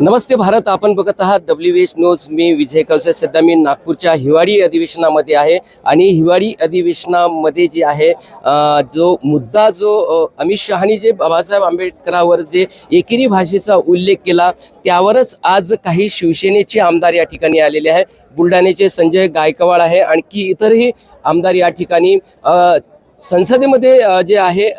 नमस्ते भारत आपण बघत आहात डब्ल्यू एच न्यूज मी विजय कवसे सध्या मी नागपूरच्या हिवाळी अधिवेशनामध्ये आहे आणि हिवाळी अधिवेशनामध्ये जे आहे जो मुद्दा जो अमित शहानी जे बाबासाहेब आंबेडकरावर जे एकेरी भाषेचा उल्लेख केला त्यावरच आज काही शिवसेनेचे आमदार या ठिकाणी आलेले आहे बुलढाण्याचे संजय गायकवाड आहे आणखी इतरही आमदार या ठिकाणी संसदेमध्ये जे आहे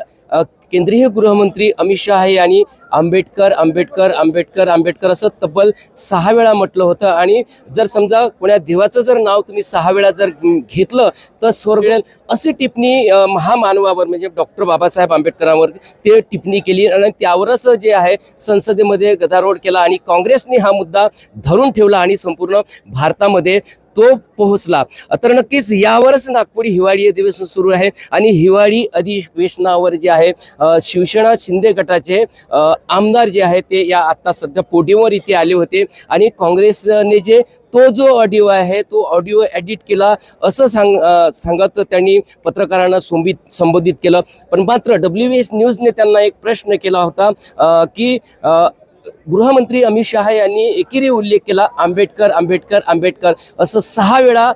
केंद्रीय गृहमंत्री अमित शहा यांनी आंबेडकर आंबेडकर आंबेडकर आंबेडकर असं तब्बल सहा वेळा म्हटलं होतं. आणि जर समजा कोण्या देवाचं जर नाव तुम्ही सहा वेळा जर घेतलं तर स्वर्ग मिळेल अशी टिप्पणी महामानवावर म्हणजे डॉक्टर बाबासाहेब आंबेडकरांवर ते टिप्पणी केली. आणि त्यावरच जे आहे संसदेमध्ये गदारोळ केला आणि काँग्रेसने हा मुद्दा धरून ठेवला आणि संपूर्ण भारतामध्ये तो पोहोचला. तर नक्कीच यावरच नागपुरी हिवाळी अधिवेशन सुरू आहे. आणि हिवाळी अधिवेशनावर जे आहे शिवसेना शिंदे गटाचे आमदार जे आहे ते या आत्ता सध्या पोडियमवर इथे आले होते. आणि काँग्रेसने जे तो जो ऑडिओ आहे तो ऑडिओ एडिट केला असं सांग सांगत त्यांनी पत्रकारांना संबित संबोधित केलं. पण मात्र डब्ल्यू एस न्यूजने त्यांना एक प्रश्न केला होता की गृहमंत्री अमित शहा यांनी एकेरी उल्लेख केला आंबेडकर आंबेडकर आंबेडकर. असं सहा वेळा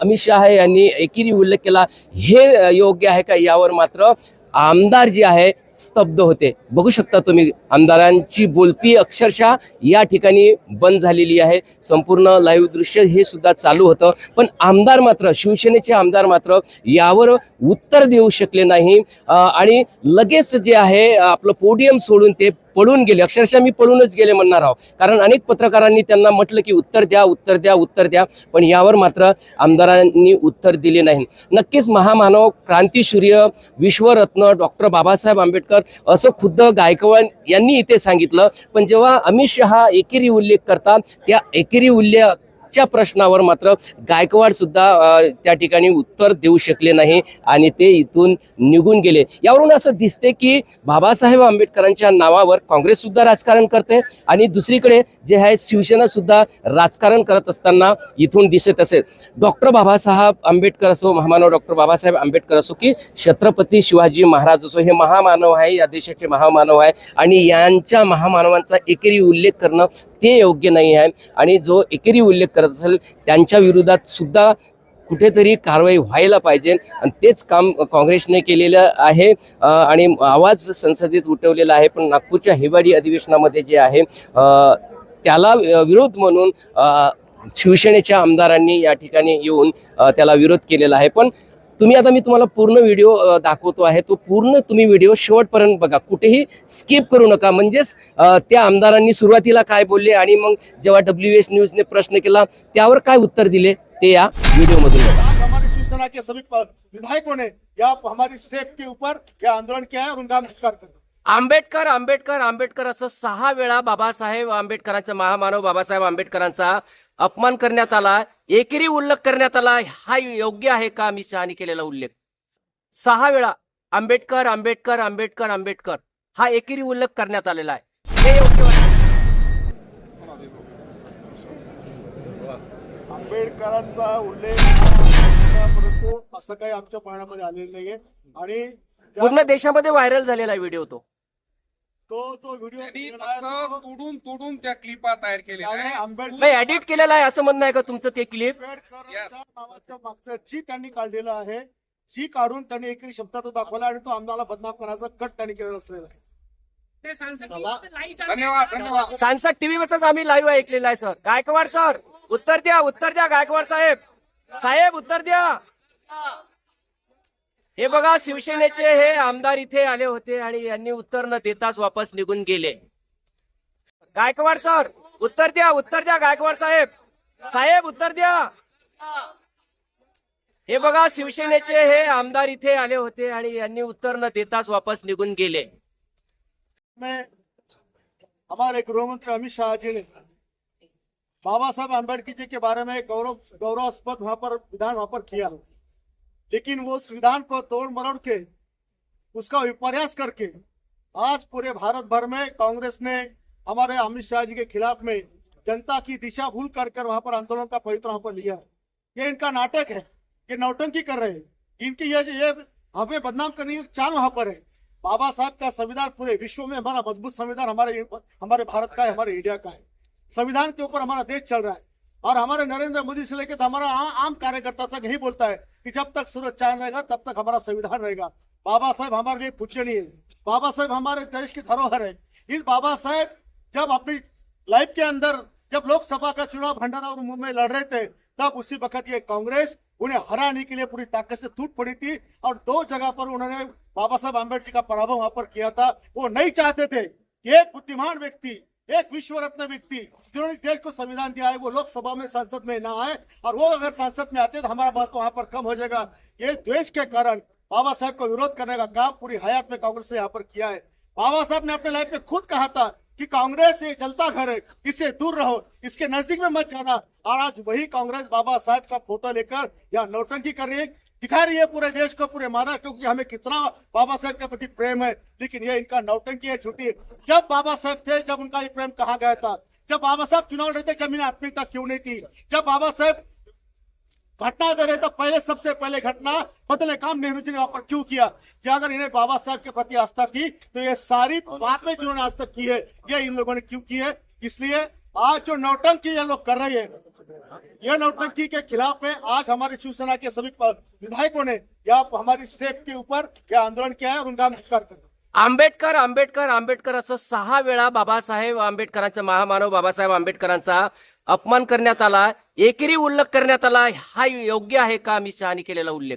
अमित शहा यांनी एकेरी उल्लेख केला. हे योग्य आहे का? यावर मात्र आमदार जे आहे स्तब्ध होते. बघू शकता तुम्ही आमदारांची बोलती अक्षरशः या ठिकाणी बंद झालेली आहे. संपूर्ण लाईव्ह दृश्य हे सुद्धा चालू होतं. पण आमदार मात्र शिवसेनेचे आमदार मात्र यावर उत्तर देऊ शकले नाही. आणि लगेच जे आहे आपलं पोडियम सोडून ते पळून गेले. अक्षरशः मी पळूनच गेले म्हणणार आहोत. कारण अनेक पत्रकारांनी त्यांना म्हटलं की उत्तर द्या उत्तर द्या उत्तर द्या. पण यावर मात्र आमदारांनी उत्तर दिले नाही. नक्कीच महामानव क्रांतीसूर्य विश्वरत्न डॉक्टर बाबासाहेब आंबेडकर असं खुद्द गायकवाड यांनी इथे सांगितलं. पण जेव्हा अमित शहा एकेरी उल्लेख करतात त्या एकेरी उल्लेख च्या प्रश्नावर मात्र गायकवाड सुद्धा त्या ठिकाणी उत्तर देऊ शकले नाही आणि ते इथून निघून गेले. यावरून असं दिसते की बाबासाहेब आंबेडकरांच्या नावावर काँग्रेस सुद्धा राजकारण करते आणि दुसरीकडे जे आहे शिवसेना सुद्धा राजकारण करत असताना इथून दिसत असेल. डॉक्टर बाबासाहेब आंबेडकर असो महामानव डॉक्टर बाबासाहेब आंबेडकर असो की छत्रपती शिवाजी महाराज असो हे महामानव आहे या देशाचे महामानव आहे आणि यांच्या महामानवांचा एकेरी उल्लेख करणं ते योग्य नाही आहे आणि जो एकेरी उल्लेख करत असेल त्यांच्या विरोधात सुद्धा कुठेतरी कारवाई व्हायला पाहिजे. आणि तेच काम काँग्रेसने केलेलं आहे. आणि आवाज संसदेत उठवलेला आहे. पण नागपूरच्या हिवाळी अधिवेशनामध्ये जे आहे त्याला विरोध म्हणून शिवसेनेच्या आमदारांनी या ठिकाणी येऊन त्याला विरोध केलेला आहे. पण तुम्ही आता मी तुम्हाला पूर्ण व्हिडिओ दाखवतो आहे. तो पूर्ण तुम्ही व्हिडिओ शेवटपर्यंत बघा. कुठेही स्किप करू नका. म्हणजेच त्या आमदारांनी सुरुवातीला काय बोलले आणि मग जेव्हा डब्ल्यू एस न्यूजने प्रश्न केला त्यावर काय उत्तर दिले ते या व्हिडिओमधून बघा. हमारी शिवसेना के सभी विधायकों ने या हमारी स्टेप के ऊपर यह आंदोलन किया है और उनका करते हैं आंबेडकर आंबेडकर आंबेडकर असं सहा वेळा बाबासाहेब आंबेडकरांचा महामानव बाबासाहेब आंबेडकरांचा अपमान करण्यात आला एकेरी उल्लेख करण्यात आला हा योग्य आहे का? अमित शहानी केलेला उल्लेख. सहा वेळा आंबेडकर आंबेडकर आंबेडकर आंबेडकर हा एकेरी उल्लेख करण्यात आलेला आहे. हे योग्य. आंबेडकरांचा उल्लेख परंतु असं काही आमच्या पाहण्यामध्ये आलेलं नाहीये. आणि पूर्ण देशामध्ये व्हायरल झालेला व्हिडिओ तो. तो जो व्हिडिओ तो- तोडून तोडून त्या क्लिपा तयार आहे आंबेडकर नाही एडिट केलेला आहे असं म्हणणं आहे का तुमचं ते क्लिप नावाच्या मागचं जी त्यांनी काढलेलं आहे जी काढून त्यांनी एकरी शब्दात दाखवला आणि तो आमदाराला बदनाम करण्याचा कट त्यांनी केलेला असलेला आहे. धन्यवाद धन्यवाद. सांसद टीव्हीवरच आम्ही लाईव्ह ऐकलेला आहे सर. गायकवाड सर उत्तर द्या उत्तर द्या गायकवाड साहेब. साहेब उत्तर द्या. हे बघा शिवसेनेचे हे आमदार इथे आले होते आणि यांनी उत्तर न देताच वापस निघून गेले. गायकवाड सर उत्तर द्या उत्तर द्या गायकवाड साहेब. साहेब उत्तर द्या. हे बघा शिवसेनेचे हे आमदार इथे आले होते आणि यांनी उत्तर न देताच वापस निघून गेले. हमारे गृहमंत्री अमित शाह जी ने बाबा साहब अम्बेडकर जी के बारे में गौरव गौरवास्पद वहां पर विधान वहां पर किया। लेकिन वो संविधान विधान को तोड़ मरोड़ के, उसका विपर्यास करके, आज पूरे भारत भर में कांग्रेस ने हमारे अमित शाह जी के खिलाफ में जनता की दिशा भूल कर कर वहाँ पर आंदोलन का पवित्र वहाँ पर लिया ये इनका नाटक है, ये नौटंकी कर रहे हैं। इनकी ये ये हमें बदनाम करने की चाल वहाँ पर है। बाबा साहब का संविधान पूरे विश्व में हमारा मज़बूत संविधान हमारे हमारे भारत का है, हमारे इंडिया का है। संविधान के ऊपर हमारा देश चल रहा है। और हमारे नरेंद्र मोदी से लेकर तो हमारा आ- आम कार्यकर्ता तक यही बोलता है कि जब तक सूरज चाँद रहेगा, तब तक हमारा संविधान रहेगा। बाबा साहब हमारे लिए है। बाबा साहब हमारे देश की धरोहर है। इस बाबा साहब जब अपनी लाइफ के अंदर, जब लोकसभा का चुनाव भंडारा और मुंबई लड़ रहे थे, तब उसी वक्त ये कांग्रेस उन्हें हराने के लिए पूरी ताकत से टूट पड़ी थी और दो जगह पर उन्होंने बाबा साहब आम्बेडकर का पराभव वहाँ पर किया था। वो नहीं चाहते थे कि एक बुद्धिमान व्यक्ति एक विश्व रत्न व्यक्ति जिन्होंने देश को संविधान दिया है, वो लोकसभा में, संसद में ना आए। और वो अगर संसद में आते तो हमारा बात वहाँ पर कम हो जाएगा। ये द्वेष के कारण बाबा साहब को विरोध करने का काम पूरी हयात में कांग्रेस ने यहाँ पर किया है। बाबा साहब ने अपने लाइफ में खुद कहा था कि कांग्रेस ये जलता घर है, इससे दूर रहो, इसके नज़दीक में मत जाना। और आज वही कांग्रेस बाबा साहब का फ़ोटो लेकर यहाँ नौटंकी कर रही है। दिखा रही है पूरे देश को, पूरे महाराष्ट्र को हमें कितना बाबा साहब के प्रति प्रेम है। लेकिन ये इनका नौटंकी है छुट्टी जब बाबा साहब थे, जब उनका ये प्रेम कहा गया था? जब बाबा साहब चुनाव लड़े थे ज़मीन आत्मीयता क्यों नहीं थी? जब बाबा साहब घटना दे रहे तो पहले, सबसे पहले घटना, बदले काम नेहरू जी ने वहाँ पर क्यों किया? कि अगर इन्हें बाबा साहब के प्रति आस्था थी तो ये सारी बातें जिन्होंने आज तक की है, ये इन लोगों ने क्यों की है? इसलिए आज जो नौटंकी ये लोग कर रहे हैं ये नौटंकी के खिलाफ में आज हमारी शिवसेना के सभी विधायकों ने या हमारी स्टेट के ऊपर यह आंदोलन किया है और उनका नमस्कार कर आंबेडकर आंबेडकर आंबेडकर असं सहा वेळा बाबासाहेब आंबेडकरांचा महामानव बाबासाहेब आंबेडकरांचा अपमान करण्यात आला. एकेरी उल्लेख करण्यात आला. हा योग्य आहे का? अमित शहानी केलेला उल्लेख.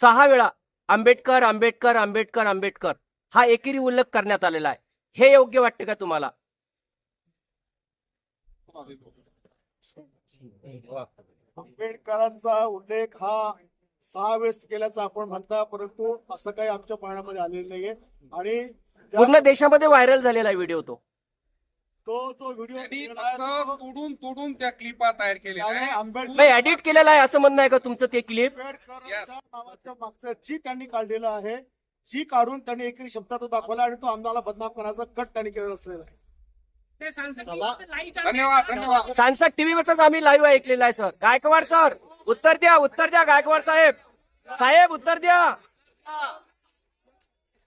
सहा वेळा आंबेडकर आंबेडकर आंबेडकर आंबेडकर हा एकेरी उल्लेख करण्यात आलेला आहे. हे योग्य वाटते का तुम्हाला? आंबेडकरांचा उल्लेख हा सहा वेळेस केल्याचा आपण म्हणता परंतु असं काही आमच्या पाहण्यामध्ये आलेलं नाहीये. आणि पूर्ण देशामध्ये व्हायरल झालेला व्हिडिओ तो. तो जो व्हिडिओ आहे तो तोडून तोडून त्या क्लिपा तयार आहे. आंबेडकर नाही एडिट केलेला आहे असं म्हणणं आहे का तुमचं ते क्लिप आंबेडकरांच्या नावाच्या मागचं जी त्यांनी काढलेलं आहे जी काढून त्यांनी एकरी शब्दात तो दाखवला आणि तो आमदाराला बदनाम करण्याचा कट त्यांनी केलेला असेल धन्यवाद धन्यवाद. सांसद टीव्हीवरच आम्ही लाईव्ह ऐकलेला आहे सर. गायकवाड सर. उत्तर द्या उत्तर द्या गायकवाड साहेब. साहेब उत्तर द्या.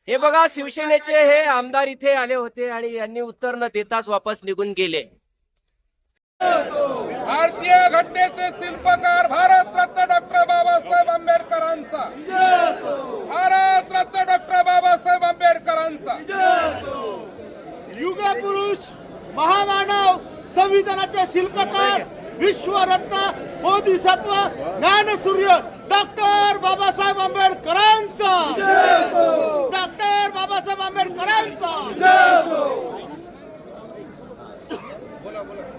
हे बघा शिवसेनेचे हे आमदार इथे आले होते आणि यांनी उत्तर न देताच वापस निघून गेले. भारतीय घटनेचे शिल्पकार भारत रत्न डॉक्टर बाबासाहेब आंबेडकरांचा भारत रत्न डॉक्टर बाबासाहेब आंबेडकरांचा युग पुरुष महामानव संविधानाचे शिल्पकार विश्वरत्न बोधिसत्व ज्ञानसूर्य डॉक्टर बाबासाहेब आंबेडकरांचा डॉक्टर बाबासाहेब आंबेडकरांचा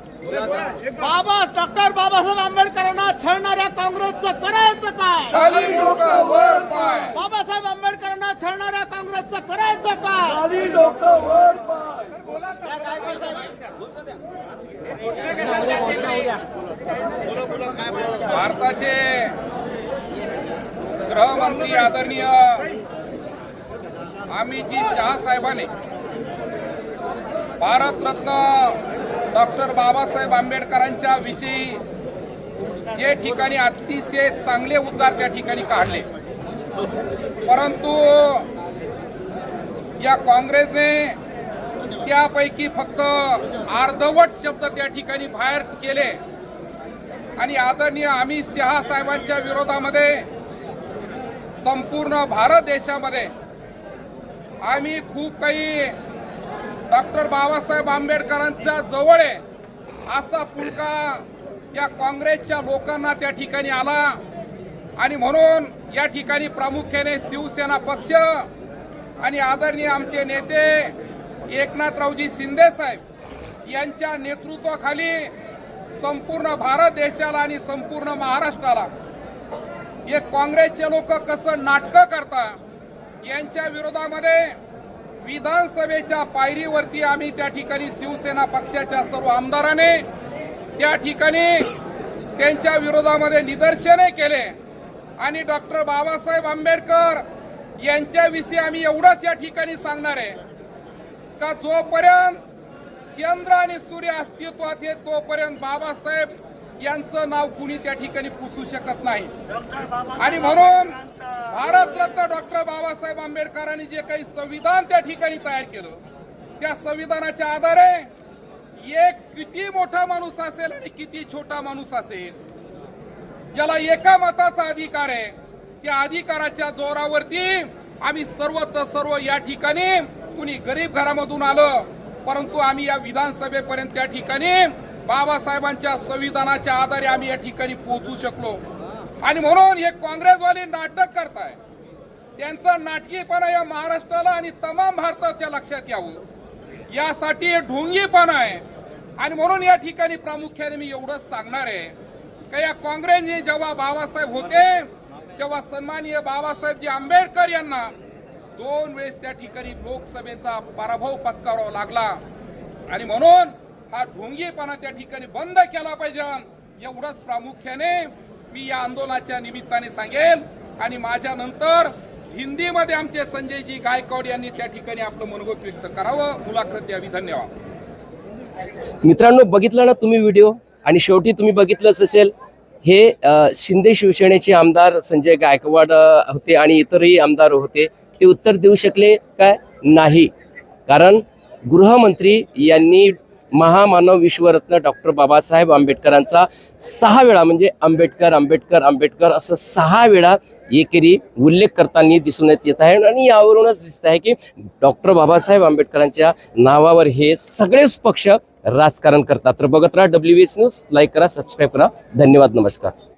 बाबा डॉक्टर बाबासाहेब आंबेडकरांना छळणाऱ्या काँग्रेसचं करायचं काय? बाबासाहेब आंबेडकरांना छळणाऱ्या काँग्रेसचं करायचं काय? भारताचे गृहमंत्री आदरणीय अमितजी शहा साहेबांनी भारतरत्न डॉक्टर बाबासाहेब आंबेडकरांच्या विषयी जे ठिकाणी अतिशय चांगले उद्गार त्या ठिकाणी काढले. परंतु या काँग्रेसने त्यापैकी फक्त अर्धवट शब्द त्या ठिकाणी बाहेर केले. आणि आदरणीय अमित शहा साहेबांच्या विरोधामध्ये संपूर्ण भारत देशामध्ये आम्ही खूप काही डॉक्टर बाबासाहेब आंबेडकरांच्या जवळ आहे असा पुलका या काँग्रेसच्या लोकांना त्या ठिकाणी आला. आणि म्हणून या ठिकाणी प्रामुख्याने शिवसेना पक्ष आणि आदरणीय आमचे नेते एकनाथरावजी शिंदे साहेब यांच्या नेतृत्वाखाली संपूर्ण भारत देशाला आणि संपूर्ण महाराष्ट्राला हे काँग्रेसचे लोक कसं नाटकं करता यांच्या विरोधामध्ये विधानसभेच्या पायरीवरती आम्ही त्या ठिकाणी शिवसेना पक्षाच्या सर्व आमदाराने त्या ठिकाणी त्यांच्या विरोधामध्ये निदर्शने केले. आणि डॉक्टर बाबासाहेब आंबेडकर यांच्याविषयी आम्ही एवढंच या ठिकाणी सांगणार आहे का जोपर्यंत चंद्र आणि सूर्य अस्तित्वात येत तोपर्यंत बाबासाहेब यांचं नाव कुणी त्या ठिकाणी पुसू शकत नाही. आणि म्हणून भारतरत्न डॉक्टर बाबासाहेब आंबेडकरांनी जे काही संविधान त्या ठिकाणी तयार केलं त्या संविधानाच्या आधारे एक किती मोठा माणूस असेल आणि किती छोटा माणूस असेल ज्याला एका मताचा अधिकार आहे त्या अधिकाराच्या जोरावरती आम्ही सर्वत्र सर्व या ठिकाणी कुणी गरीब घरामधून आलं परंतु आम्ही या विधानसभेपर्यंत त्या ठिकाणी बाबासाहेबांच्या संविधानाच्या आधारे आम्ही या ठिकाणी पोहोचू शकलो. आणि म्हणून हे काँग्रेसवाले नाटक करताय. त्यांचा नाटकीपणा या महाराष्ट्राला आणि तमाम भारताच्या लक्षात यावं. यासाठी हे ढोंगीपणा आहे. आणि म्हणून या ठिकाणी प्रामुख्याने मी एवढंच सांगणार आहे का या काँग्रेसने जेव्हा बाबासाहेब होते तेव्हा सन्माननीय बाबासाहेबजी आंबेडकर यांना दोन वेळेस त्या ठिकाणी लोकसभेचा पराभव पत्करावा लागला. आणि म्हणून हा ढोंगीपणा त्या ठिकाणी बंद केला पाहिजे. एवढंच प्रामुख्याने मी या आंदोलनाच्या निमित्ताने सांगेल आणि माझ्या नंतर हिंदीमध्ये आमचे संजयजी गायकवाड यांनी त्या ठिकाणी आपलं मनोगत व्यक्त करावं. मुलाखत द्यावी. धन्यवाद. मित्रांनो बघितलं ना तुम्ही व्हिडिओ? आणि शेवटी तुम्ही बघितलंच असेल हे शिंदे शिवसेनेचे आमदार संजय गायकवाड होते आणि इतरही आमदार होते ते उत्तर देऊ शकले काय नाही? कारण गृहमंत्री यांनी महामानव विश्वरत्न डॉक्टर बाबासाहेब आंबेडकरांचा सहा वेळा म्हणजे आंबेडकर आंबेडकर आंबेडकर असं सहा वेळा एकेरी उल्लेख करताना दिसून येत आहे. आणि यावरूनच दिसत आहे की डॉक्टर बाबासाहेब आंबेडकरांच्या नावावर हे सगळेच पक्ष राजकारण करतात. तर बघत राहा डब्ल्यू एस न्यूज लाईक करा सबस्क्राईब करा. धन्यवाद नमस्कार.